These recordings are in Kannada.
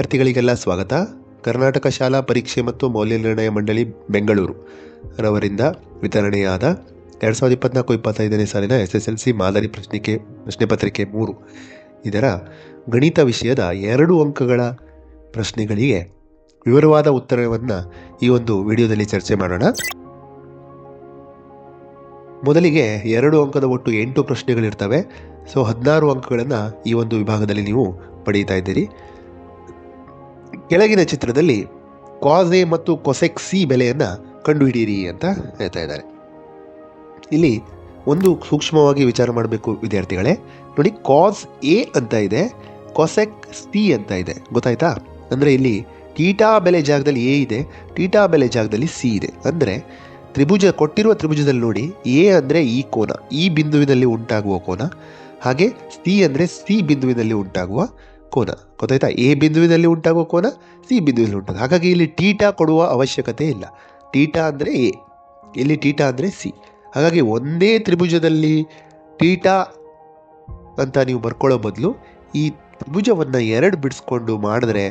ವಿದ್ಯಾರ್ಥಿಗಳಿಗೆಲ್ಲ ಸ್ವಾಗತ. ಕರ್ನಾಟಕ ಶಾಲಾ ಪರೀಕ್ಷೆ ಮತ್ತು ಮೌಲ್ಯನಿರ್ಣಯ ಮಂಡಳಿ, ಬೆಂಗಳೂರು. ರವರಿಂದ ವಿತರಣೆಯಾದ ಎರಡು ಸಾವಿರದ ಇಪ್ಪತ್ನಾಲ್ಕು ಇಪ್ಪತ್ತೈದನೇ ಸಾಲಿನ ಎಸ್ ಎಸ್ ಎಲ್ ಸಿ ಮಾದರಿ ಪ್ರಶ್ನೆ ಪತ್ರಿಕೆ ಮೂರು. ಇದರ ಗಣಿತ ವಿಷಯದ ಎರಡು ಅಂಕಗಳ ಪ್ರಶ್ನೆಗಳಿಗೆ ವಿವರವಾದ ಉತ್ತರವನ್ನು ಈ ಒಂದು ವಿಡಿಯೋದಲ್ಲಿ ಚರ್ಚೆ ಮಾಡೋಣ. ಮೊದಲಿಗೆ ಎರಡು ಅಂಕದ ಒಟ್ಟು ಎಂಟು ಪ್ರಶ್ನೆಗಳಿರ್ತವೆ. ಸೊ, ಹದಿನಾರು ಅಂಕಗಳನ್ನು ಈ ಒಂದು ವಿಭಾಗದಲ್ಲಿ ನೀವು ಪಡೀತಾ ಇದ್ದೀರಿ. ಕೆಳಗಿನ ಚಿತ್ರದಲ್ಲಿ ಕಾಸ್ ಎ ಮತ್ತು ಕೊಸೆಕ್ ಸಿ ಬೆಲೆಯನ್ನು ಕಂಡುಹಿಡಿಯಿರಿ ಅಂತ ಹೇಳ್ತಾ ಇದ್ದಾರೆ. ಇಲ್ಲಿ ಒಂದು ಸೂಕ್ಷ್ಮವಾಗಿ ವಿಚಾರ ಮಾಡಬೇಕು ವಿದ್ಯಾರ್ಥಿಗಳೇ. ನೋಡಿ ಕಾಸ್ ಎ ಅಂತ ಇದೆ, ಕೊಸೆಕ್ ಸಿ ಅಂತ ಇದೆ. ಗೊತ್ತಾಯ್ತಾ? ಅಂದರೆ ಇಲ್ಲಿ ಟೀಟಾ ಬೆಲೆ ಜಾಗದಲ್ಲಿ ಎ ಇದೆ ಟೀಟಾ ಬೆಲೆ ಜಾಗದಲ್ಲಿ ಸಿ ಇದೆ. ಅಂದರೆ ತ್ರಿಭುಜ, ಕೊಟ್ಟಿರುವ ತ್ರಿಭುಜದಲ್ಲಿ ನೋಡಿ, ಎ ಅಂದರೆ ಈ ಕೋನ, ಈ ಬಿಂದುವಿನಲ್ಲಿ ಉಂಟಾಗುವ ಕೋನ, ಹಾಗೆ ಸಿ ಅಂದರೆ ಸಿ ಬಿಂದುವಿನಲ್ಲಿ ಉಂಟಾಗುವ ಕೋನ. ಗೊತ್ತಾಯ್ತಾ? ಎ ಬಿಂದುವಿನಲ್ಲಿ ಉಂಟಾಗುವ ಕೋನ, ಸಿ ಬಿಂದುವಿನಲ್ಲಿ ಉಂಟಾಗ ಹಾಗಾಗಿ ಇಲ್ಲಿ ಟೀಟಾ ಕೊಡುವ ಅವಶ್ಯಕತೆ ಇಲ್ಲ. ಟೀಟಾ ಅಂದರೆ ಎ, ಇಲ್ಲಿ ಟೀಟಾ ಅಂದರೆ ಸಿ. ಹಾಗಾಗಿ ಒಂದೇ ತ್ರಿಭುಜದಲ್ಲಿ ಟೀಟಾ ಅಂತ ನೀವು ಬರ್ಕೊಳ್ಳೋ ಬದಲು ಈ ತ್ರಿಭುಜವನ್ನು ಎರಡು ಬಿಡಿಸ್ಕೊಂಡು ಮಾಡಿದ್ರೆ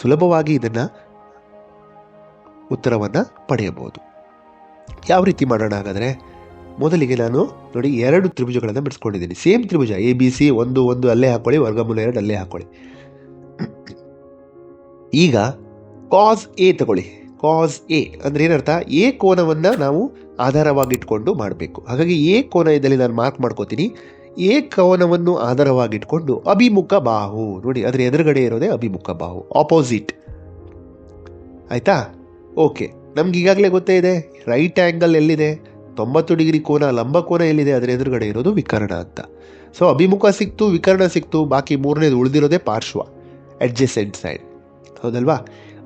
ಸುಲಭವಾಗಿ ಇದನ್ನು ಉತ್ತರವನ್ನು ಪಡೆಯಬಹುದು. ಯಾವ ರೀತಿ ಮಾಡೋಣ ಹಾಗಾದರೆ? ಮೊದಲಿಗೆ ನಾನು ನೋಡಿ ಎರಡು ತ್ರಿಭುಜಗಳನ್ನು ಬಿಡಿಸ್ಕೊಂಡಿದ್ದೀನಿ. ಸೇಮ್ ತ್ರಿಭುಜ ಎ ಬಿ ಸಿ ಒಂದು ಒಂದು ಅಲ್ಲೇ ಹಾಕೊಳ್ಳಿ, ವರ್ಗಮೂಲ ಎರಡು ಅಲ್ಲೇ ಹಾಕೊಳ್ಳಿ. ಈಗ ಕಾಸ್ ಎ ತಗೊಳ್ಳಿ. ಕಾಸ್ ಎ ಅಂದ್ರೆ ಏನರ್ಥ? ಎ ಕೋನವನ್ನು ನಾವು ಆಧಾರವಾಗಿಟ್ಕೊಂಡು ಮಾಡಬೇಕು. ಹಾಗಾಗಿ ಎ ಕೋನ ಇದರಲ್ಲಿ ನಾನು ಮಾರ್ಕ್ ಮಾಡ್ಕೋತೀನಿ. ಎ ಕೋನವನ್ನು ಆಧಾರವಾಗಿಟ್ಕೊಂಡು ಅಭಿಮುಖ ಬಾಹು. ನೋಡಿ, ಅದರ ಎದುರುಗಡೆ ಇರೋದೇ ಅಭಿಮುಖ ಬಾಹು. ಆಪೋಸಿಟ್ ಆಯ್ತಾ? ಓಕೆ ನಮ್ಗೆ ಈಗಾಗಲೇ ಗೊತ್ತೇ ಇದೆ. ರೈಟ್ ಆ್ಯಂಗಲ್ ಎಲ್ಲಿದೆ? ತೊಂಬತ್ತು ಡಿಗ್ರಿ ಕೋನ, ಲಂಬ ಕೋನ ಎಲ್ಲಿದೆ ಅದರ ಎದುರುಗಡೆ ಇರೋದು ವಿಕರ್ಣ ಅಂತ. ಸೊ ಅಭಿಮುಖ ಸಿಕ್ತು, ವಿಕರ್ಣ ಸಿಕ್ತು, ಬಾಕಿ ಮೂರನೇದು ಉಳಿದಿರೋದೇ ಪಾರ್ಶ್ವ ಅಡ್ಜಸೆಂಟ್ ಸೈಡ್ ಹೌದಲ್ವಾ?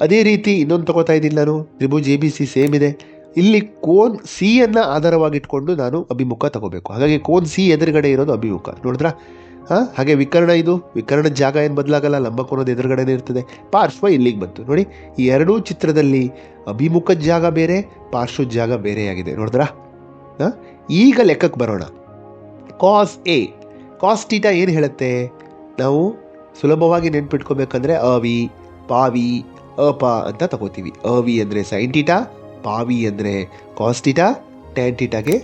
ಅದೇ ರೀತಿ ಇನ್ನೊಂದು ತಗೋತಾ ಇದ್ದೀನಿ ನಾನು, ತ್ರಿಭುಜ್ ಎ ಬಿ ಸಿ ಸೇಮ್ ಇದೆ. ಇಲ್ಲಿ ಕೋನ್ ಸಿ ಅನ್ನ ಆಧಾರವಾಗಿಟ್ಕೊಂಡು ನಾನು ಅಭಿಮುಖ ತಗೋಬೇಕು. ಹಾಗಾಗಿ ಕೋನ್ ಸಿ ಎದುರುಗಡೆ ಇರೋದು ಅಭಿಮುಖ. ನೋಡಿದ್ರಾ? ಹಾಂ, ಹಾಗೆ ವಿಕರ್ಣ ಇದು ವಿಕರ್ಣ ಜಾಗ ಏನು ಬದಲಾಗಲ್ಲ ಲಂಬಕೋನದ ಎದುರುಗಡೆನೇ ಇರ್ತದೆ. ಪಾರ್ಶ್ವ ಇಲ್ಲಿಗೆ ಬಂತು. ನೋಡಿ, ಈ ಎರಡೂ ಚಿತ್ರದಲ್ಲಿ ಅಭಿಮುಖದ ಜಾಗ ಬೇರೆ, ಪಾರ್ಶ್ವದ ಜಾಗ ಬೇರೆಯಾಗಿದೆ. ನೋಡಿದ್ರಾ? ಈಗ ಲೆಕ್ಕಕ್ಕೆ ಬರೋಣ. ಕಾಸ್ ಎ ಕಾಸ್ ಟೀಟಾ ಏನು ಹೇಳುತ್ತೆ? ನಾವು ಸುಲಭವಾಗಿ ನೆನ್ಪಿಟ್ಕೋಬೇಕಂದ್ರೆ ಅವಿ, ಪಾವಿ, ಅಪ ಅಂತ ತಗೋತೀವಿ. ಅವಿ ಅಂದರೆ ಸೈನ್ ಟೀಟಾ ಪಾವಿ ಅಂದರೆ ಕಾಸ್ ಟೀಟಾ ಟ್ಯಾನ್ ಟೀಟಾಗೆ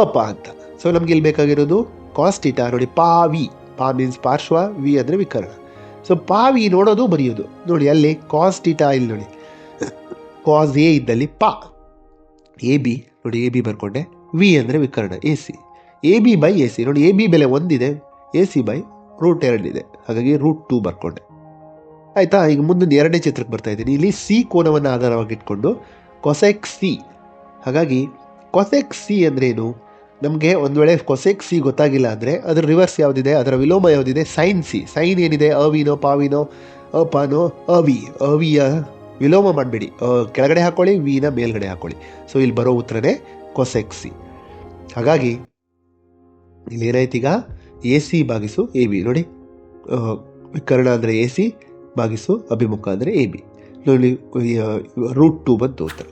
ಅಪ ಅಂತ. ಸೊ ನಮ್ಗೆ ಇಲ್ಲಿ ಬೇಕಾಗಿರೋದು? ಕಾಸ್ ಟೀಟಾ ನೋಡಿ, ಪಾವಿ. ಪಾ ಮೀನ್ಸ್ ಪಾರ್ಶ್ವ, ವಿ ಅಂದರೆ ವಿಕರ್ಣ. ಸೊ ಪಾವಿ ನೋಡೋದು, ಬರೆಯೋದು. ನೋಡಿ, ಅಲ್ಲಿ ಕಾಸ್ ಟೀಟಾ ಇಲ್ಲಿ ನೋಡಿ. ಕಾಸ್ ಎ ಇದ್ದಲ್ಲಿ ಪಾ. ಎ ಬಿ ನೋಡಿ ಎ ಬಿ ಬರ್ಕೊಂಡೆ. ವಿ ಅಂದರೆ ವಿಕರ್ಣ A C A B by A C ನೋಡಿ ಎ ಬಿ ಬೆಲೆ ಒಂದಿದೆ ಎ ಸಿ ಬೈ ರೂಟ್ ಎರಡಿದೆ. ಹಾಗಾಗಿ ರೂಟ್ ಟೂ ಬರ್ಕೊಂಡೆ. ಆಯಿತಾ? ಈಗ ಮುಂದಿನ ಎರಡನೇ ಚಿತ್ರಕ್ಕೆ ಬರ್ತಾ ಇದ್ದೀನಿ. ಇಲ್ಲಿ ಸಿ ಕೋನವನ್ನು ಆಧಾರವಾಗಿಟ್ಕೊಂಡು ಕೊಸೆಕ್ ಸಿ ಹಾಗಾಗಿ ಕೊಸೆಕ್ ಸಿ ಏನು? ನಮಗೆ ಒಂದು ವೇಳೆ ಕೊಸೆಕ್ ಸಿ ಗೊತ್ತಾಗಿಲ್ಲ ಅಂದರೆ ಅದರ ರಿವರ್ಸ್ ಯಾವುದಿದೆ? ಅದರ ವಿಲೋಮ ಯಾವುದಿದೆ? ಸೈನ್ ಸಿ ಸೈನ್ ಏನಿದೆ? ಅವಿನೋ, ಪಾವಿನೋ, ಅಪಾನೋ, ಅವಿ. ಅವಿಯ ವಿಲೋಮ ಮಾಡಬೇಡಿ. ಕೆಳಗಡೆ ಹಾಕೊಳ್ಳಿ, ವಿನ ಮೇಲ್ಗಡೆ ಹಾಕೊಳ್ಳಿ. ಸೊ ಇಲ್ಲಿ ಬರೋ ಉತ್ತರನೇ ಕೊಸೆಕ್ಸಿ. ಹಾಗಾಗಿ, ಇಲ್ಲಿ ಏನಾಯ್ತೀಗ ಎ ಸಿ ಬಾಗಿಸು ಎ ಬಿ. ನೋಡಿ ವಿಕರ್ಣ ಅಂದರೆ ಎ ಸಿ ಬಾಗಿಸು ಅಭಿಮುಖ ಅಂದರೆ ಎ ಬಿ. ನೋಡಿ ರೂಟ್ ಟು ಬಂತು ಉತ್ತರ.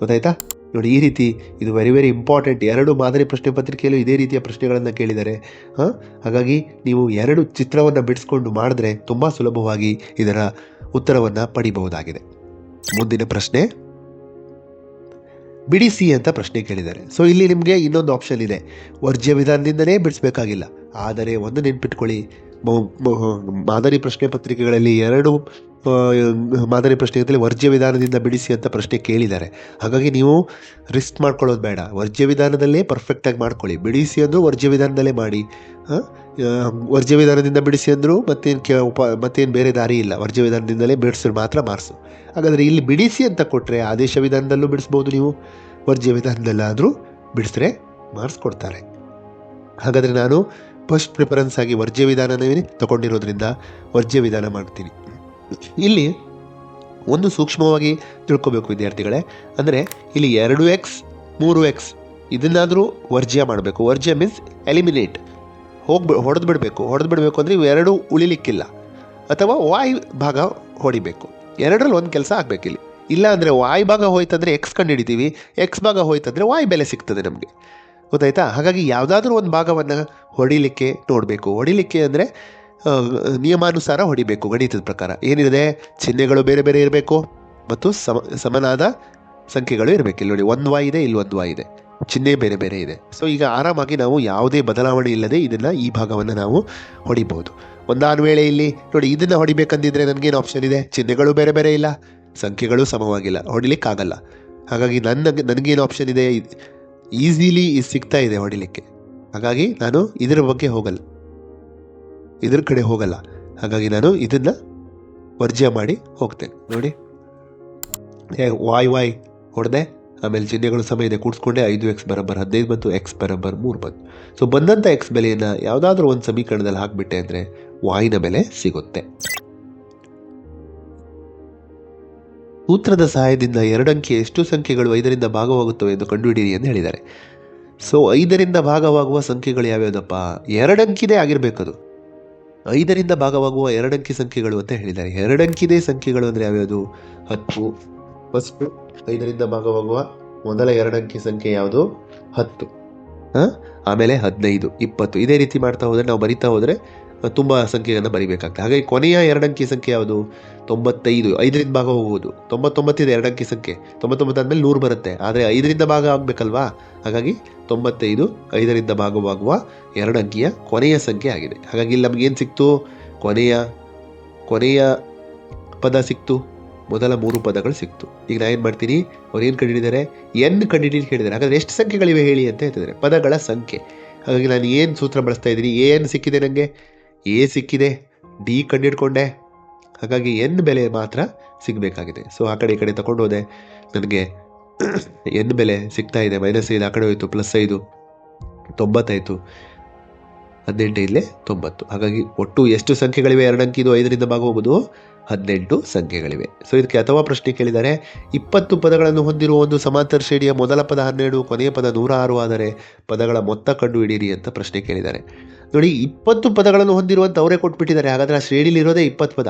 ಗೊತ್ತಾಯ್ತಾ? ನೋಡಿ, ಈ ರೀತಿ ಇದು ವೆರಿ ವೆರಿ ಇಂಪಾರ್ಟೆಂಟ್ ಎರಡು ಮಾದರಿ ಪ್ರಶ್ನೆ ಪತ್ರಿಕೆಯಲ್ಲೂ ಇದೇ ರೀತಿಯ ಪ್ರಶ್ನೆಗಳನ್ನು ಕೇಳಿದ್ದಾರೆ. ಹಾಂ? ಹಾಗಾಗಿ, ನೀವು ಎರಡು ಚಿತ್ರವನ್ನು ಬಿಡಿಸ್ಕೊಂಡು ಮಾಡಿದ್ರೆ ತುಂಬ ಸುಲಭವಾಗಿ ಇದರ ಉತ್ತರವನ್ನು ಪಡಿಬಹುದಾಗಿದೆ. ಮುಂದಿನ ಪ್ರಶ್ನೆ. ಬಿಡಿಸಿ ಅಂತ ಪ್ರಶ್ನೆ ಕೇಳಿದ್ದಾರೆ. ಸೊ ಇಲ್ಲಿ ನಿಮಗೆ ಇನ್ನೊಂದು ಆಪ್ಷನ್ ಇದೆ. ವರ್ಜ್ಯ ವಿಧಾನದಿಂದಲೇ ಬಿಡಿಸಬೇಕಾಗಿಲ್ಲ. ಆದರೆ ಒಂದು ನೆನ್ಪಿಟ್ಕೊಳ್ಳಿ. ಮಾದರಿ ಪ್ರಶ್ನೆ ಪತ್ರಿಕೆಗಳಲ್ಲಿ ಎರಡು ಮಾದರಿ ಪ್ರಶ್ನೆಗಳಲ್ಲಿ ವರ್ಜ್ಯ ವಿಧಾನದಿಂದ ಬಿಡಿಸಿ ಅಂತ ಪ್ರಶ್ನೆ ಕೇಳಿದ್ದಾರೆ. ಹಾಗಾಗಿ ನೀವು ರಿಸ್ಕ್ ಮಾಡ್ಕೊಳ್ಳೋದು ಬೇಡ. ವರ್ಜ್ಯ ವಿಧಾನದಲ್ಲೇ ಪರ್ಫೆಕ್ಟಾಗಿ ಮಾಡ್ಕೊಳ್ಳಿ. ಬಿಡಿಸಿ ಅಂದರೂ ವರ್ಜ್ಯ ವಿಧಾನದಲ್ಲೇ ಮಾಡಿ. ಆ, ವರ್ಜ್ಯ ವಿಧಾನದಿಂದ ಬಿಡಿಸಿ ಅಂದರು ಮತ್ತೇನು ಕೆ ಉಪ, ಮತ್ತೇನು ಬೇರೆ ದಾರಿ ಇಲ್ಲ. ವರ್ಜ್ಯ ವಿಧಾನದಿಂದಲೇ ಬಿಡಿಸಿದ್ರೆ ಮಾತ್ರ ಮಾರ್ಕ್ಸು ಹಾಗಾದರೆ ಇಲ್ಲಿ ಬಿಡಿಸಿ ಅಂತ ಕೊಟ್ಟರೆ ಆದೇಶ ವಿಧಾನದಲ್ಲೂ ಬಿಡಿಸ್ಬೋದು ನೀವು. ವರ್ಜ್ಯ ವಿಧಾನದಲ್ಲಾದರೂ ಬಿಡಿಸಿದ್ರೆ ಮಾರ್ಕ್ಸ್ ಕೊಡ್ತಾರೆ ಹಾಗಾದರೆ ನಾನು ಫಸ್ಟ್ ಪ್ರಿಫರೆನ್ಸ್ ಆಗಿ ವರ್ಜ್ಯ ವಿಧಾನನೇ ತಗೊಂಡಿರೋದ್ರಿಂದ ವರ್ಜ್ಯ ವಿಧಾನ ಮಾಡ್ತೀನಿ. ಇಲ್ಲಿ ಒಂದು ಸೂಕ್ಷ್ಮವಾಗಿ ತಿಳ್ಕೊಬೇಕು ವಿದ್ಯಾರ್ಥಿಗಳೇ. ಅಂದರೆ ಇಲ್ಲಿ ಎರಡು ಎಕ್ಸ್ ಮೂರು ಎಕ್ಸ್ ಇದನ್ನಾದರೂ ವರ್ಜ್ಯ ಮಾಡಬೇಕು. ವರ್ಜ್ಯ ಮೀನ್ಸ್ ಎಲಿಮಿನೇಟ್ ಹೋಗಿ ಹೊಡೆದು ಬಿಡಬೇಕು ಹೊಡೆದು ಬಿಡಬೇಕು ಅಂದರೆ ಇವೆರಡೂ ಉಳಿಲಿಕ್ಕಿಲ್ಲ. ಅಥವಾ ವಾಯ್ ಭಾಗ ಹೊಡಿಬೇಕು. ಎರಡರಲ್ಲಿ ಒಂದು ಕೆಲಸ ಆಗಬೇಕಿಲ್ಲಿ ಇಲ್ಲ. ಅಂದರೆ ವಾಯ್ ಭಾಗ ಹೋಯ್ತಂದರೆ ಎಕ್ಸ್ ಕಂಡು ಹಿಡಿತೀವಿ ಎಕ್ಸ್ ಭಾಗ ಹೋಯ್ತಂದರೆ ವಾಯ್ ಬೆಲೆ ಸಿಗ್ತದೆ ನಮಗೆ. ಗೊತ್ತಾಯ್ತಾ? ಹಾಗಾಗಿ ಯಾವುದಾದ್ರೂ ಒಂದು ಭಾಗವನ್ನು ಹೊಡಿಲಿಕ್ಕೆ ನೋಡಬೇಕು. ಹೊಡಿಲಿಕ್ಕೆ ಅಂದರೆ ನಿಯಮಾನುಸಾರ ಹೊಡಿಬೇಕು ಗಣಿತದ ಪ್ರಕಾರ. ಏನಿದೆ? ಚಿಹ್ನೆಗಳು ಬೇರೆ ಬೇರೆ ಇರಬೇಕು. ಮತ್ತು ಸಮ, ಸಮನಾದ ಸಂಖ್ಯೆಗಳು ಇರಬೇಕು ಇಲ್ಲಿ ನೋಡಿ. ಒಂದು ವಾಯ್ ಇದೆ, ಇಲ್ಲಿ ಒಂದು ವಾಯ್ ಇದೆ. ಚಿಹ್ನೆ ಬೇರೆ ಬೇರೆ ಇದೆ. ಸೊ ಈಗ ಆರಾಮಾಗಿ ನಾವು ಯಾವುದೇ ಬದಲಾವಣೆ ಇಲ್ಲದೆ ಇದನ್ನು ಈ ಭಾಗವನ್ನು ನಾವು ಹೊಡಿಬಹುದು ಒಂದಾದ ವೇಳೆ ಇಲ್ಲಿ ನೋಡಿ, ಇದನ್ನು ಹೊಡಿಬೇಕಂದಿದ್ರೆ ನನಗೇನು ಆಪ್ಷನ್ ಇದೆ? ಚಿಹ್ನೆಗಳು ಬೇರೆ ಬೇರೆ ಇಲ್ಲ. ಸಂಖ್ಯೆಗಳು ಸಮವಾಗಿಲ್ಲ. ಹೊಡಿಲಿಕ್ಕಾಗಲ್ಲ. ಹಾಗಾಗಿ ನನ್ನ, ನನಗೇನು ಆಪ್ಷನ್ ಇದೆ? ಈಸಿಲಿ ಸಿಗ್ತಾ ಇದೆ ಹೊಡಿಲಿಕ್ಕೆ. ಹಾಗಾಗಿ ನಾನು ಇದರ ಬಗ್ಗೆ ಹೋಗಲ್ಲ. ಇದ್ರ ಕಡೆ ಹೋಗಲ್ಲ. ಹಾಗಾಗಿ ನಾನು ಇದನ್ನು ವರ್ಜ್ಯ ಮಾಡಿ ಹೋಗ್ತೇನೆ. ನೋಡಿ. ವಾಯ್ ವಾಯ್, ಹೊಡೆದೆ. ಆಮೇಲೆ ಚಿಹ್ನೆಗಳು ಸಮಯ ಇದೆ. ಕೂಡಿಸ್ಕೊಂಡೆ ಐದು ಎಕ್ಸ್ ಬರಬ್ಬರ್ ಹದಿನೈದು ಬಂತು ಎಕ್ಸ್ ಬರಬ್ಬರ್ ಮೂರು ಬಂತು. ಸೊ ಬಂದಂಥ ಎಕ್ಸ್ ಬೆಲೆಯನ್ನು ಯಾವುದಾದ್ರೂ ಒಂದು ಸಮೀಕರಣದಲ್ಲಿ ಹಾಕಿಬಿಟ್ಟೆ ಅಂದರೆ ವಾಯಿನ ಬೆಲೆ ಸಿಗುತ್ತೆ. ಸೂತ್ರದ ಸಹಾಯದಿಂದ ಎರಡಂಕಿ ಎಷ್ಟು ಸಂಖ್ಯೆಗಳು ಐದರಿಂದ ಭಾಗವಾಗುತ್ತವೆ ಎಂದು ಕಂಡುಹಿಡಿಯಿರಿ ಎಂದು ಹೇಳಿದ್ದಾರೆ. ಸೊ ಐದರಿಂದ ಭಾಗವಾಗುವ ಸಂಖ್ಯೆಗಳು ಯಾವ್ಯಾವುದಪ್ಪ? ಎರಡಂಕಿನೇ ಆಗಿರಬೇಕದು. ಐದರಿಂದ ಭಾಗವಾಗುವ ಎರಡಂಕಿ ಸಂಖ್ಯೆಗಳು ಅಂತ ಹೇಳಿದ್ದಾರೆ. ಎರಡಂಕಿನೇ ಸಂಖ್ಯೆಗಳು ಅಂದರೆ ಯಾವ್ಯಾವುದು? ಹತ್ತು, ಫಸ್ಟು ಐದರಿಂದ ಭಾಗವಾಗುವ ಮೊದಲ ಎರಡಂಕಿ ಸಂಖ್ಯೆ ಯಾವುದು? ಹತ್ತು. ಆಮೇಲೆ ಹದಿನೈದು, ಇಪ್ಪತ್ತು. ಇದೇ ರೀತಿ ಮಾಡ್ತಾ ಹೋದರೆ, ನಾವು ಬರಿತಾ ಹೋದರೆ ತುಂಬ ಸಂಖ್ಯೆಯನ್ನು ಬರಿಬೇಕಾಗ್ತದೆ. ಹಾಗಾಗಿ ಕೊನೆಯ ಎರಡಂಕಿ ಸಂಖ್ಯೆ ಯಾವುದು? ತೊಂಬತ್ತೈದು. ಐದರಿಂದ ಭಾಗ ಹೋಗುವುದು. ತೊಂಬತ್ತೊಂಬತ್ತಿದೆ ಎರಡಂಕಿ ಸಂಖ್ಯೆ. ತೊಂಬತ್ತೊಂಬತ್ತು ಆದಮೇಲೆ ನೂರು ಬರುತ್ತೆ. ಆದರೆ ಐದರಿಂದ ಭಾಗ ಆಗಬೇಕಲ್ವಾ? ಹಾಗಾಗಿ ತೊಂಬತ್ತೈದು, ಐದರಿಂದ ಭಾಗವಾಗುವ ಎರಡಂಕಿಯ ಕೊನೆಯ ಸಂಖ್ಯೆ ಆಗಿದೆ. ಹಾಗಾಗಿ ಇಲ್ಲಿ ನಮಗೇನು ಸಿಕ್ತು? ಕೊನೆಯ ಕೊನೆಯ ಪದ ಸಿಕ್ತು. ಮೊದಲ ಮೂರು ಪದಗಳು ಸಿಕ್ತು. ಈಗ ನಾ ಏನು ಮಾಡ್ತೀನಿ? ಅವ್ರು ಏನು ಕಂಡಿಡಿದ್ದಾರೆ ಎನ್ ಕಂಡುಹಿಡಿದು ಹೇಳಿದ್ದಾರೆ ಹಾಗಾದ್ರೆ ಎಷ್ಟು ಸಂಖ್ಯೆಗಳಿವೆ ಹೇಳಿ ಅಂತ ಹೇಳ್ತಿದ್ದಾರೆ ಪದಗಳ ಸಂಖ್ಯೆ. ಹಾಗಾಗಿ ನಾನು ಏನು ಸೂತ್ರ ಬಳಸ್ತಾ ಇದ್ದೀನಿ? ಏನು ಸಿಕ್ಕಿದೆ ನನಗೆ ಎ ಸಿಕ್ಕಿದೆ. ಡಿ ಕಂಡಿಡ್ಕೊಂಡೆ ಹಾಗಾಗಿ ಎನ್ ಬೆಲೆ ಮಾತ್ರ ಸಿಗಬೇಕಾಗಿದೆ. ಸೊ ಆ ಕಡೆ ಈ ಕಡೆ ತಗೊಂಡು ಹೋದೆ. ನನಗೆ ಎನ್ ಬೆಲೆ ಸಿಗ್ತಾ ಇದೆ. ಮೈನಸ್ ಐದು, ಆ ಕಡೆ ಹೋಯಿತು. ಪ್ಲಸ್ ಐದು ತೊಂಬತ್ತಾಯಿತು ಹದಿನೆಂಟು ಇಲ್ಲೇ ತೊಂಬತ್ತು. ಹಾಗಾಗಿ ಒಟ್ಟು ಎಷ್ಟು ಸಂಖ್ಯೆಗಳಿವೆ? ಎರಡು ಅಂಕಿದು ಐದರಿಂದ ಭಾಗ ಹೋಗುವುದು ಹದಿನೆಂಟು ಸಂಖ್ಯೆಗಳಿವೆ. ಸೊ ಇದಕ್ಕೆ ಅಥವಾ ಪ್ರಶ್ನೆ ಕೇಳಿದರೆ, ಇಪ್ಪತ್ತು ಪದಗಳನ್ನು ಹೊಂದಿರುವ ಒಂದು ಸಮಾಂತರ ಶ್ರೇಣಿಯ ಮೊದಲ ಪದ ಹನ್ನೆರಡು, ಕೊನೆಯ ಪದ ನೂರ ಆರು ಆದರೆ ಪದಗಳ ಮೊತ್ತ ಕಂಡು ಹಿಡೀರಿ ಅಂತ ಪ್ರಶ್ನೆ ಕೇಳಿದ್ದಾರೆ ನೋಡಿ, ಇಪ್ಪತ್ತು ಪದಗಳನ್ನು ಹೊಂದಿರುವಂಥ ಅವರೇ ಕೊಟ್ಬಿಟ್ಟಿದ್ದಾರೆ. ಹಾಗಾದರೆ ಆ ಶ್ರೇಣಿಲಿರೋದೇ ಇಪ್ಪತ್ತು ಪದ.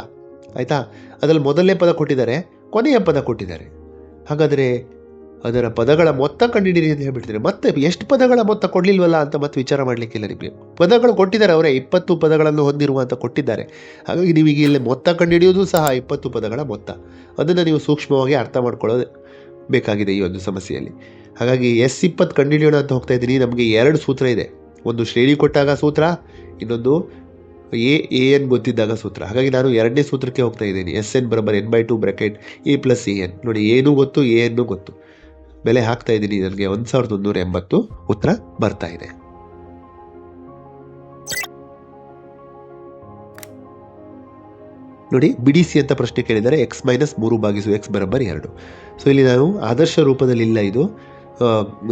ಆಯಿತಾ? ಅದರಲ್ಲಿ ಮೊದಲನೇ ಪದ ಕೊಟ್ಟಿದ್ದಾರೆ, ಕೊನೆಯ ಪದ ಕೊಟ್ಟಿದ್ದಾರೆ. ಹಾಗಾದರೆ ಅದರ ಪದಗಳ ಮೊತ್ತ ಕಂಡುಹಿಡಿಯಿರಿ ಅಂತ ಹೇಳ್ಬಿಡ್ತಾರೆ ಮತ್ತೆ ಎಷ್ಟು ಪದಗಳ ಮೊತ್ತ ಕೊಡ್ಲಿಲ್ವಲ್ಲ ಅಂತ ಮತ್ತೆ ವಿಚಾರ ಮಾಡಲಿಕ್ಕಿಲ್ಲ ನಿಮಗೆ. ಪದಗಳು ಕೊಟ್ಟಿದ್ದಾರೆ ಅವರೇ, ಇಪ್ಪತ್ತು ಪದಗಳನ್ನು ಹೊಂದಿರುವ ಅಂತ ಕೊಟ್ಟಿದ್ದಾರೆ. ಹಾಗಾಗಿ ನಿಮಗೆ ಇಲ್ಲಿ ಮೊತ್ತ ಕಂಡುಹಿಡಿಯೋದು ಸಹ ಇಪ್ಪತ್ತು ಪದಗಳ ಮೊತ್ತ. ಅದನ್ನು ನೀವು ಸೂಕ್ಷ್ಮವಾಗಿ ಅರ್ಥ ಮಾಡ್ಕೊಳ್ಳೋದು ಬೇಕಾಗಿದೆ ಈ ಒಂದು ಸಮಸ್ಯೆಯಲ್ಲಿ. ಹಾಗಾಗಿ ಎಸ್ ಇಪ್ಪತ್ತು ಕಂಡುಹಿಡಿಯೋಣ ಅಂತ ಹೋಗ್ತಾ ಇದ್ದೀನಿ. ನಮಗೆ ಎರಡು ಸೂತ್ರ ಇದೆ. ಒಂದು ಶ್ರೇಣಿ ಕೊಟ್ಟಾಗ ಸೂತ್ರ, ಇನ್ನೊಂದು ಎ ಎ ಎನ್ ಗೊತ್ತಿದ್ದಾಗ ಸೂತ್ರ. ಹಾಗಾಗಿ ನಾನು ಎರಡನೇ ಸೂತ್ರಕ್ಕೆ ಹೋಗ್ತಾ ಇದ್ದೀನಿ. S N ಬರಬರ್ N by two bracket A plus A N. ನೋಡಿ, ಏನೂ ಗೊತ್ತು, ಎ ಎನ್ನು ಗೊತ್ತು. ಬೆಲೆ ಹಾಕ್ತಾ ಇದ್ದೀನಿ. ನನಗೆ ಒಂದು ಸಾವಿರದ ಒಂದೂರ ಎಂಬತ್ತು ಉತ್ತರ ಬರ್ತಾ ಇದೆ. ನೋಡಿ, ಬಿಡಿಸಿ ಅಂತ ಪ್ರಶ್ನೆ ಕೇಳಿದರೆ ಎಕ್ಸ್ ಮೈನಸ್ ಮೂರು ಭಾಗಿಸು ಎಕ್ಸ್ ಬರಬ್ಬರ್ ಎರಡು. ಸೊ, ಇಲ್ಲಿ ನಾವು ಆದರ್ಶ ರೂಪದಲ್ಲಿ ಇಲ್ಲ ಇದು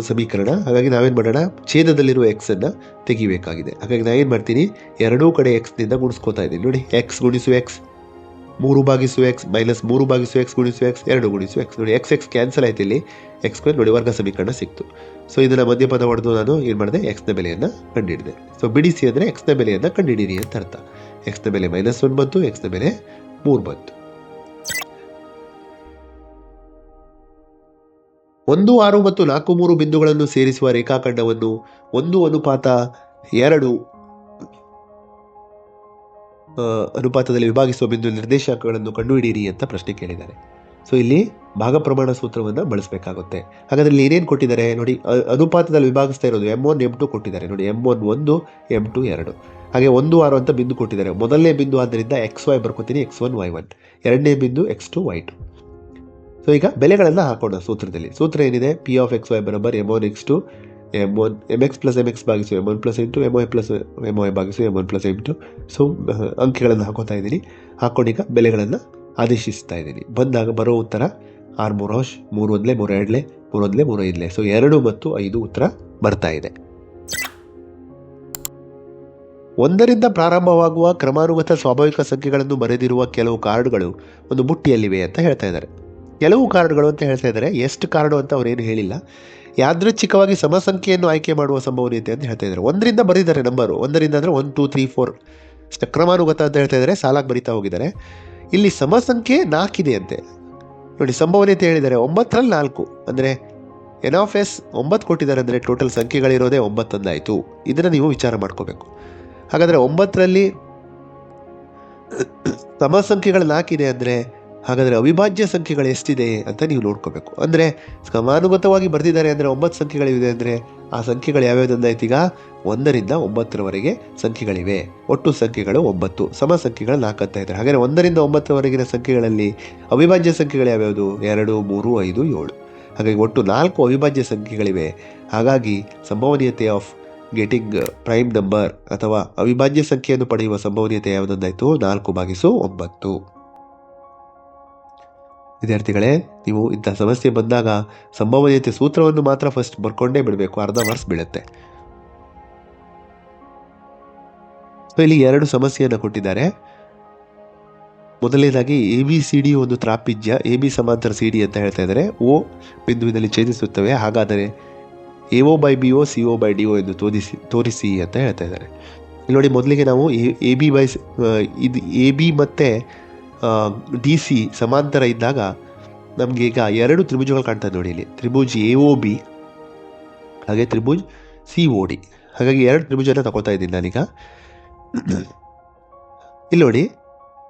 ಸಮೀಕರಣ. ಹಾಗಾಗಿ ನಾವೇನು ಮಾಡೋಣ? ಛೇದದಲ್ಲಿರುವ ಎಕ್ಸನ್ನು ತೆಗಿಬೇಕಾಗಿದೆ. ಹಾಗಾಗಿ ನಾನು ಏನು ಮಾಡ್ತೀನಿ? ಎರಡೂ ಕಡೆ ಎಕ್ಸ್ನಿಂದ ಗುಣಿಸ್ಕೋತಾ ಇದ್ದೀನಿ. ನೋಡಿ, ಎಕ್ಸ್ ಗುಣಿಸು ಎಕ್ಸ್ ಮೂರು ಭಾಗಿಸು ಎಕ್ಸ್ ಮೈನಸ್ ಮೂರು ಭಾಗಿಸು ಎಕ್ಸ್ ಗುಣಿಸು ಎಕ್ಸ್ ಎರಡು ಗುಣಿಸು ಎಕ್ಸ್ ನೋಡಿ ಎಕ್ಸ್ ಎಕ್ಸ್ ಕ್ಯಾನ್ಸಲ್ ಆಯ್ತು ಇಲ್ಲಿ. ಎಕ್ಸ್ ಸ್ಕ್ವೇರ್ ನೋಡಿ, ವರ್ಗ ಸಮೀಕರಣ ಸಿಕ್ತು. ಸೊ ಇದನ್ನು ಮಧ್ಯಪದ ಹೊಡೆದು ನಾನು ಏನು ಮಾಡಿದೆ? ಎಕ್ಸ್ನ ಬೆಲೆಯನ್ನು ಕಂಡುಹಿಡಿದೆ ಸೊ ಬಿಡಿಸಿ ಅಂದರೆ ಎಕ್ಸ್ನ ಬೆಲೆಯನ್ನು ಕಂಡುಹಿಡೀರಿ ಅಂತ ಅರ್ಥ. ಎಕ್ಸ್ನ ಬೆಲೆ ಮೈನಸ್ ಒನ್ ಬಂತು ಎಕ್ಸ್ನ ಬೆಲೆ ಮೂರು ಬಂತು. ಒಂದು, ಆರು ಮತ್ತು ನಾಲ್ಕು, ಮೂರು ಬಿಂದುಗಳನ್ನು ಸೇರಿಸುವ ರೇಖಾಖಂಡವನ್ನು ಒಂದು ಅನುಪಾತ ಎರಡು ಅನುಪಾತದಲ್ಲಿ ವಿಭಾಗಿಸುವ ಬಿಂದು ನಿರ್ದೇಶಾಂಕಗಳನ್ನು ಕಂಡುಹಿಡಿಯಿರಿ ಅಂತ ಪ್ರಶ್ನೆ ಕೇಳಿದ್ದಾರೆ. ಸೊ ಇಲ್ಲಿ ಭಾಗ ಪ್ರಮಾಣ ಸೂತ್ರವನ್ನು ಬಳಸಬೇಕಾಗುತ್ತೆ. ಹಾಗಾದ್ರೆ ಇಲ್ಲಿ ಏನೇನು ಕೊಟ್ಟಿದ್ದಾರೆ? ನೋಡಿ ಅನುಪಾತದಲ್ಲಿ ವಿಭಾಗಿಸ್ತಾ ಇರೋದು ಎಂ ಒನ್, ಎಂ ಟು ಕೊಟ್ಟಿದ್ದಾರೆ. ನೋಡಿ, ಎಂ ಒನ್ ಒಂದು, ಎಂ ಟು ಎರಡು. ಹಾಗೆ ಒಂದು ಆರು ಅಂತ ಬಿಂದು ಕೊಟ್ಟಿದ್ದಾರೆ. ಮೊದಲನೇ ಬಿಂದು ಆದ್ದರಿಂದ ಎಕ್ಸ್ ವೈ ಬರ್ಕೋತೀನಿ, ಎಕ್ಸ್ ಒನ್, ವೈ ಒನ್. ಎರಡನೇ ಬಿಂದು X two, Y two. So ಈಗ ಬೆಲೆಗಳನ್ನು ಹಾಕೋಣ ಸೂತ್ರದಲ್ಲಿ. ಸೂತ್ರ ಏನಿದೆ? P of X Y ಬರೋಬರ್, M one, X two. M one M X plus M X ಭಾಗಿಸು M one plus M two M O plus M I ಭಾಗಿಸು M one plus into so ಅಂಕೆಗಳನ್ನು ಹಾಕೋತಾ ಇದ್ದೀನಿ. ಹಾಕೊಂಡೀಗ ಬೆಲೆಗಳನ್ನು ಆದೇಶಿಸ್ತಾ ಇದ್ದೀನಿ. ಬಂದಾಗ ಬರೋ ಉತ್ತರ ಆರು ಮೂರು ಹೌಶ್ ಮೂರು ಒಂದಲೇ ಮೂರು ಎರಡಲೇ ಮೂರು ಒಂದಲೇ ಮೂರು ಐದಲೇ ಸೊ ಎರಡು ಮತ್ತು ಐದು ಉತ್ತರ ಬರ್ತಾ ಇದೆ. ಒಂದರಿಂದ ಪ್ರಾರಂಭವಾಗುವ ಕ್ರಮಾನುಗತ ಸ್ವಾಭಾವಿಕ ಸಂಖ್ಯೆಗಳನ್ನು ಬರೆದಿರುವ ಕೆಲವು ಕಾರ್ಡ್ಗಳು ಒಂದು ಬುಟ್ಟಿಯಲ್ಲಿವೆ ಅಂತ ಹೇಳ್ತಾ ಇದ್ದಾರೆ. ಕೆಲವು ಕಾರ್ಡ್ಗಳು ಅಂತ ಹೇಳ್ತಾ ಇದ್ದಾರೆ. ಎಷ್ಟು ಕಾರ್ಡು ಅಂತ ಅವ್ರೇನು ಹೇಳಿಲ್ಲ. ಯಾದೃಚ್ಛಿಕವಾಗಿ ಸಮಸಂಖ್ಯೆಯನ್ನು ಆಯ್ಕೆ ಮಾಡುವ ಸಂಭವನೀಯತೆ ಅಂತ ಹೇಳ್ತಾ ಇದ್ದಾರೆ. ಒಂದರಿಂದ ಬರೀತಾರೆ ನಂಬರು ಒಂದರಿಂದ ಅಂದರೆ ಒನ್ ಟೂ ತ್ರೀ ಫೋರ್ ಕ್ರಮಾನುಗತ ಅಂತ ಹೇಳ್ತಾ ಇದ್ದಾರೆ, ಸಾಲಾಗಿ ಬರಿತಾ ಹೋಗಿದ್ದಾರೆ. ಇಲ್ಲಿ ಸಮಸಂಖ್ಯೆ ನಾಲ್ಕಿದೆ ಅಂತೆ. ನೋಡಿ, ಸಂಭವನೀಯತೆ ಹೇಳಿದ್ದಾರೆ, ಒಂಬತ್ತರಲ್ಲಿ ನಾಲ್ಕು. ಅಂದರೆ ಎನ್ ಆಫ್ ಎಸ್ ಒಂಬತ್ತು ಕೊಟ್ಟಿದ್ದಾರೆ ಅಂದರೆ ಟೋಟಲ್ ಸಂಖ್ಯೆಗಳಿರೋದೇ ಒಂಬತ್ತೊಂದಾಯಿತು. ಇದನ್ನು ನೀವು ವಿಚಾರ ಮಾಡ್ಕೋಬೇಕು. ಹಾಗಾದರೆ ಒಂಬತ್ತರಲ್ಲಿ ಸಮ ಸಂಖ್ಯೆಗಳು ನಾಲ್ಕಿದೆ ಅಂದರೆ ಹಾಗಾದರೆ ಅವಿಭಾಜ್ಯ ಸಂಖ್ಯೆಗಳು ಎಷ್ಟಿದೆ ಅಂತ ನೀವು ನೋಡ್ಕೋಬೇಕು. ಅಂದರೆ ಕ್ರಮಾನುಗತವಾಗಿ ಬರೆದಿದ್ದಾರೆ ಅಂದರೆ ಒಂಬತ್ತು ಸಂಖ್ಯೆಗಳಿವೆ ಅಂದರೆ ಆ ಸಂಖ್ಯೆಗಳು ಯಾವ್ಯಾವ್ದು ಅಂದಾಯ್ತು ಈಗ? ಒಂದರಿಂದ ಒಂಬತ್ತರವರೆಗೆ ಸಂಖ್ಯೆಗಳಿವೆ. ಒಟ್ಟು ಸಂಖ್ಯೆಗಳು ಒಂಬತ್ತು, ಸಮ ಸಂಖ್ಯೆಗಳು ನಾಲ್ಕು ಅಂತ ಇದ್ದಾರೆ. ಹಾಗಾದರೆ ಒಂದರಿಂದ ಒಂಬತ್ತರವರೆಗಿನ ಸಂಖ್ಯೆಗಳಲ್ಲಿ ಅವಿಭಾಜ್ಯ ಸಂಖ್ಯೆಗಳು ಯಾವ್ಯಾವುದು? ಎರಡು, ಮೂರು, ಐದು, ಏಳು. ಹಾಗಾಗಿ ಒಟ್ಟು ನಾಲ್ಕು ಅವಿಭಾಜ್ಯ ಸಂಖ್ಯೆಗಳಿವೆ. ಹಾಗಾಗಿ ಸಂಭವನೀಯತೆ ಆಫ್ ಗೆಟಿಂಗ್ ಪ್ರೈಮ್ ನಂಬರ್ ಅಥವಾ ಅವಿಭಾಜ್ಯ ಸಂಖ್ಯೆಯನ್ನು ಪಡೆಯುವ ಸಂಭವನೀಯತೆ ಯಾವುದೊಂದಾಯಿತು ನಾಲ್ಕು ಭಾಗಿಸು ಒಂಬತ್ತು. ವಿದ್ಯಾರ್ಥಿಗಳೇ, ನೀವು ಇಂಥ ಸಮಸ್ಯೆ ಬಂದಾಗ ಸಂಭವನೀಯತೆ ಸೂತ್ರವನ್ನು ಮಾತ್ರ ಫಸ್ಟ್ ಬರ್ಕೊಂಡೇ ಬಿಡಬೇಕು, ಅರ್ಧ ಮಾರ್ಕ್ಸ್ ಬೀಳುತ್ತೆ. ಇಲ್ಲಿ ಎರಡು ಸಮಸ್ಯೆಯನ್ನು ಕೊಟ್ಟಿದ್ದಾರೆ. ಮೊದಲನೇದಾಗಿ ಎ ಬಿ ಸಿ ಡಿ ಒಂದು ತ್ರಾಪಿಜ್ಯ ಎ ಬಿ ಸಮಾಂತರ ಸಿ ಡಿ ಅಂತ ಹೇಳ್ತಾ ಇದ್ದಾರೆ. ಓ ಬಿಂದುವಿನಲ್ಲಿ ಛೇದಿಸುತ್ತವೆ, ಹಾಗಾದರೆ A O by B O C O by D O ಎಂದು ತೋರಿಸಿ ತೋರಿಸಿ ಅಂತ ಹೇಳ್ತಾ ಇದ್ದಾರೆ. ಇಲ್ಲಿ ನೋಡಿ, ಮೊದಲಿಗೆ ನಾವು ಎ ಬಿ ಬೈ ಇದು ಎ ಬಿ ಮತ್ತು ಡಿ ಸಿ ಸಮಾಂತರ ಇದ್ದಾಗ ನಮಗೆ ಈಗ ಎರಡು ತ್ರಿಭುಜಗಳು ಕಾಣ್ತದೆ ನೋಡಿ ಇಲ್ಲಿ. ತ್ರಿಭುಜ್ ಎ ಒ ಬಿ ಹಾಗೆ ತ್ರಿಭುಜ್ ಸಿ ಒ ಡಿ ಹಾಗಾಗಿ ಎರಡು ತ್ರಿಭುಜನ ತಗೋತಾ ಇದ್ದೀನಿ ನಾನೀಗ. ಇಲ್ಲಿ ನೋಡಿ,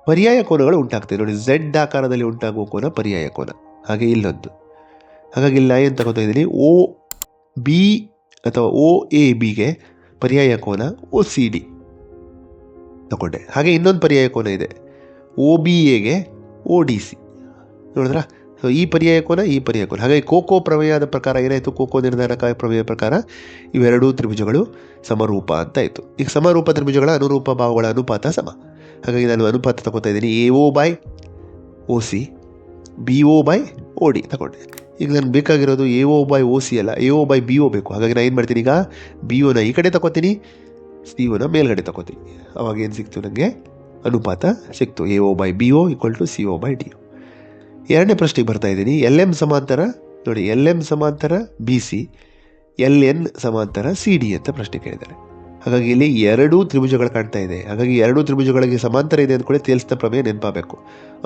ಪರ್ಯಾಯ ಕೋನಗಳು ಉಂಟಾಗ್ತದೆ. ನೋಡಿ ಝೆಡ್ ಆಕಾರದಲ್ಲಿ ಉಂಟಾಗುವ ಕೋನ ಪರ್ಯಾಯ ಕೋನ. ಹಾಗೆ ಇಲ್ಲೊಂದು. ಹಾಗಾಗಿ ಇಲ್ಲಿ ಏನು ತಗೋತಾ ಇದ್ದೀನಿ? ಓ ಬಿ ಅಥವಾ ಓ ಎ ಬಿಗೆ ಪರ್ಯಾಯ ಕೋನ ಓ ಸಿ ಡಿ ತಗೊಂಡೆ. ಹಾಗೆ ಇನ್ನೊಂದು ಪರ್ಯಾಯ ಕೋನ ಇದೆ. ಓ ಬಿ ಎಗೆ ಒ ಡಿ ಸಿ. ನೋಡಿದ್ರಾ? ಸೊ ಈ ಪರ್ಯಾಯ ಕೋನ, ಈ ಪರ್ಯಾಯ ಕೋನ. ಹಾಗಾಗಿ ಕೋಕೋ ಪ್ರಮೇಯದ ಪ್ರಕಾರ ಏನಾಯಿತು? ಕೋಕೋ ನಿರ್ಧಾರಕ ಪ್ರಮೇಯ ಪ್ರಕಾರ ಇವೆರಡೂ ತ್ರಿಭುಜಗಳು ಸಮರೂಪ ಅಂತ ಇತ್ತು. ಈಗ ಸಮರೂಪ ತ್ರಿಭುಜಗಳ ಅನುರೂಪ ಭಾವಗಳ ಅನುಪಾತ ಸಮ. ಹಾಗಾಗಿ ನಾನು ಅನುಪಾತ ತಗೋತಾ ಇದ್ದೀನಿ. A O by O C, B O by O D ತಗೊಂಡೆ. ಈಗ ನಾನು ಬೇಕಾಗಿರೋದು A O by O C ಅಲ್ಲ, A O by B O ಬೇಕು. ಹಾಗಾಗಿ ನಾನು ಏನು ಮಾಡ್ತೀನಿ ಈಗ? ಬಿ ಒನ ಈ ಕಡೆ ತಗೋತೀನಿ, ಸಿ ಒನ ಮೇಲ್ಗಡೆ ತಗೋತೀನಿ. ಅವಾಗ ಏನು ಸಿಕ್ತು ನನಗೆ ಅನುಪಾತ ಸಿಕ್ತು. A O by B O equal to C O by D ಎರಡನೇ ಪ್ರಶ್ನೆಗೆ ಬರ್ತಾ ಇದ್ದೀನಿ. ಎಲ್ ಎಂ ಸಮಾಂತರ, ನೋಡಿ ಎಲ್ ಎಂ ಸಮಾಂತರ ಬಿ ಸಿ ಎಲ್ ಎನ್ ಸಮಾಂತರ ಸಿ ಡಿ ಅಂತ ಪ್ರಶ್ನೆ ಕೇಳಿದ್ದಾರೆ. ಹಾಗಾಗಿ ಇಲ್ಲಿ ಎರಡೂ ತ್ರಿಭುಜಗಳು ಕಾಣ್ತಾ ಇದೆ. ಹಾಗಾಗಿ ಎರಡೂ ತ್ರಿಭುಜಗಳಿಗೆ ಸಮಾಂತರ ಇದೆ ಅಂದ್ಕೊಳ್ಳಿ ತೇಲ್ಸಿದ ಪ್ರಮೇಯ ನೆನಪಾಗಬೇಕು.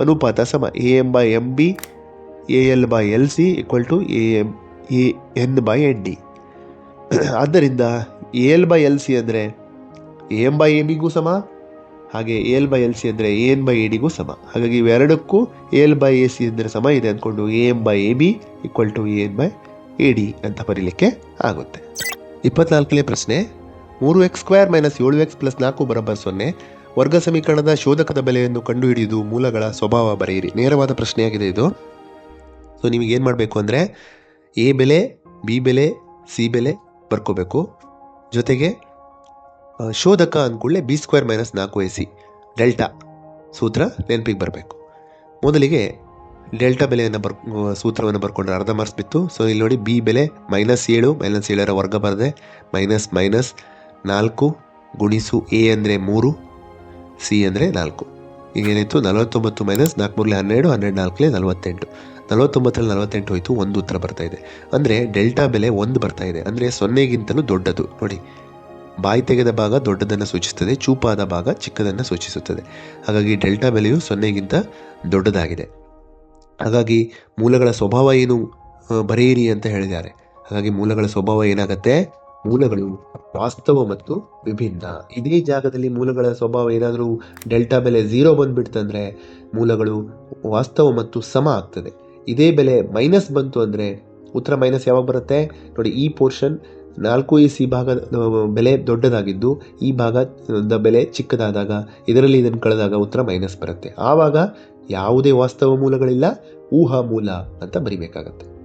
ಅನುಪಾತ ಸಮ A M by M B A L by L C equal to A M A N by N D ಆದ್ದರಿಂದ A L by L C ಅಂದರೆ ಎ ಎಂ ಬೈ ಎಂ ಬಿಗೂ ಸಮ ಹಾಗೆ ಎಲ್ ಬೈ ಎಲ್ ಸಿ ಅಂದರೆ ಎ ಎನ್ ಬೈ ಎ ಡಿಗೂ ಸಮ. ಹಾಗಾಗಿ ಇವೆರಡಕ್ಕೂ ಎಲ್ ಬೈ ಎ ಸಿ ಅಂದರೆ ಸಮ ಇದೆ ಅಂದ್ಕೊಂಡು A M by A B equal to A N by A D ಅಂತ ಬರೀಲಿಕ್ಕೆ ಆಗುತ್ತೆ. ಇಪ್ಪತ್ನಾಲ್ಕನೇ ಪ್ರಶ್ನೆ, ಮೂರು ಎಕ್ಸ್ ಸ್ಕ್ವೇರ್ ಮೈನಸ್ ಏಳು ಎಕ್ಸ್ ಪ್ಲಸ್ ನಾಲ್ಕು ಬರಬರ್ ಸೊನ್ನೆ ವರ್ಗ ಸಮೀಕರಣದ ಶೋಧಕದ ಬೆಲೆಯನ್ನು ಕಂಡುಹಿಡಿಯುವುದು ಮೂಲಗಳ ಸ್ವಭಾವ ಬರೆಯಿರಿ. ನೇರವಾದ ಪ್ರಶ್ನೆಯಾಗಿದೆ ಇದು. ಸೊ ನಿಮಗೆ ಏನು ಮಾಡಬೇಕು ಅಂದರೆ ಎ ಬೆಲೆ, ಬಿ ಬೆಲೆ, ಸಿ ಬೆಲೆ ಬರ್ಕೋಬೇಕು. ಜೊತೆಗೆ ಶೋಧಕ ಅಂದ್ಕೊಳ್ಳೆ ಬಿ ಸ್ಕ್ವೇರ್ ಮೈನಸ್ ನಾಲ್ಕು ಎ ಸಿ. ಡೆಲ್ಟಾ ಸೂತ್ರ ನೆನಪಿಗೆ ಬರಬೇಕು. ಮೊದಲಿಗೆ ಡೆಲ್ಟಾ ಬೆಲೆಯನ್ನು ಬರ್ ಸೂತ್ರವನ್ನು ಬರ್ಕೊಂಡ್ರೆ ಅರ್ಧ ಮಾರ್ಕ್ಸ್ ಬಿತ್ತು. ಸೊ ಇಲ್ಲಿ ನೋಡಿ ಬಿ ಬೆಲೆ ಮೈನಸ್ ಏಳು ಮೈನಸ್ ಏಳರ ವರ್ಗ ಬರದೆ ಮೈನಸ್ ಮೈನಸ್ ನಾಲ್ಕು ಗುಣಿಸು ಎ ಅಂದರೆ ಮೂರು, ಸಿ ಅಂದರೆ ನಾಲ್ಕು. ಈಗೇನಿತ್ತು? ನಲವತ್ತೊಂಬತ್ತು ಮೈನಸ್ ನಾಲ್ಕು ಮೂರಲೆ ಹನ್ನೆರಡು ಹನ್ನೆರಡು ನಾಲ್ಕಲೇ ನಲವತ್ತೆಂಟು. ನಲವತ್ತೊಂಬತ್ತರಲ್ಲಿ ನಲವತ್ತೆಂಟು ಹೋಯಿತು, ಒಂದು ಉತ್ತರ ಬರ್ತಾ ಇದೆ. ಅಂದರೆ ಡೆಲ್ಟಾ ಬೆಲೆ ಒಂದು ಬರ್ತಾ ಇದೆ. ಅಂದರೆ ಸೊನ್ನೆಗಿಂತಲೂ ದೊಡ್ಡದು. ನೋಡಿ ಬಾಯಿ ತೆಗೆದ ಭಾಗ ದೊಡ್ಡದನ್ನು ಸೂಚಿಸುತ್ತದೆ, ಚೂಪಾದ ಭಾಗ ಚಿಕ್ಕದನ್ನು ಸೂಚಿಸುತ್ತದೆ. ಹಾಗಾಗಿ ಡೆಲ್ಟಾ ಬೆಲೆಯು ಸೊನ್ನೆಗಿಂತ ದೊಡ್ಡದಾಗಿದೆ. ಹಾಗಾಗಿ ಮೂಲಗಳ ಸ್ವಭಾವ ಏನು ಬರೆಯಿರಿ ಅಂತ ಹೇಳಿದ್ದಾರೆ. ಹಾಗಾಗಿ ಮೂಲಗಳ ಸ್ವಭಾವ ಏನಾಗುತ್ತೆ? ಮೂಲಗಳು ವಾಸ್ತವ ಮತ್ತು ವಿಭಿನ್ನ. ಇದೇ ಜಾಗದಲ್ಲಿ ಮೂಲಗಳ ಸ್ವಭಾವ ಏನಾದರೂ ಡೆಲ್ಟಾ ಬೆಲೆ ಝೀರೋ ಬಂದುಬಿಡ್ತಂದ್ರೆ ಮೂಲಗಳು ವಾಸ್ತವ ಮತ್ತು ಸಮ ಆಗ್ತದೆ. ಇದೇ ಬೆಲೆ ಮೈನಸ್ ಬಂತು ಅಂದರೆ ಉತ್ತರ ಮೈನಸ್ ಯಾವಾಗ ಬರುತ್ತೆ? ನೋಡಿ, ಈ ಪೋರ್ಷನ್ ನಾಲ್ಕು ಎ ಸಿ ಭಾಗದ ಬೆಲೆ ದೊಡ್ಡದಾಗಿದ್ದು, ಈ ಭಾಗದ ಬೆಲೆ ಚಿಕ್ಕದಾದಾಗ, ಇದರಲ್ಲಿ ಇದನ್ನು ಕಳೆದಾಗ ಉತ್ತರ ಮೈನಸ್ ಬರುತ್ತೆ. ಆವಾಗ ಯಾವುದೇ ವಾಸ್ತವ ಮೂಲಗಳಿಲ್ಲ ಊಹಾ ಮೂಲ ಅಂತ ಬರಿಬೇಕಾಗತ್ತೆ.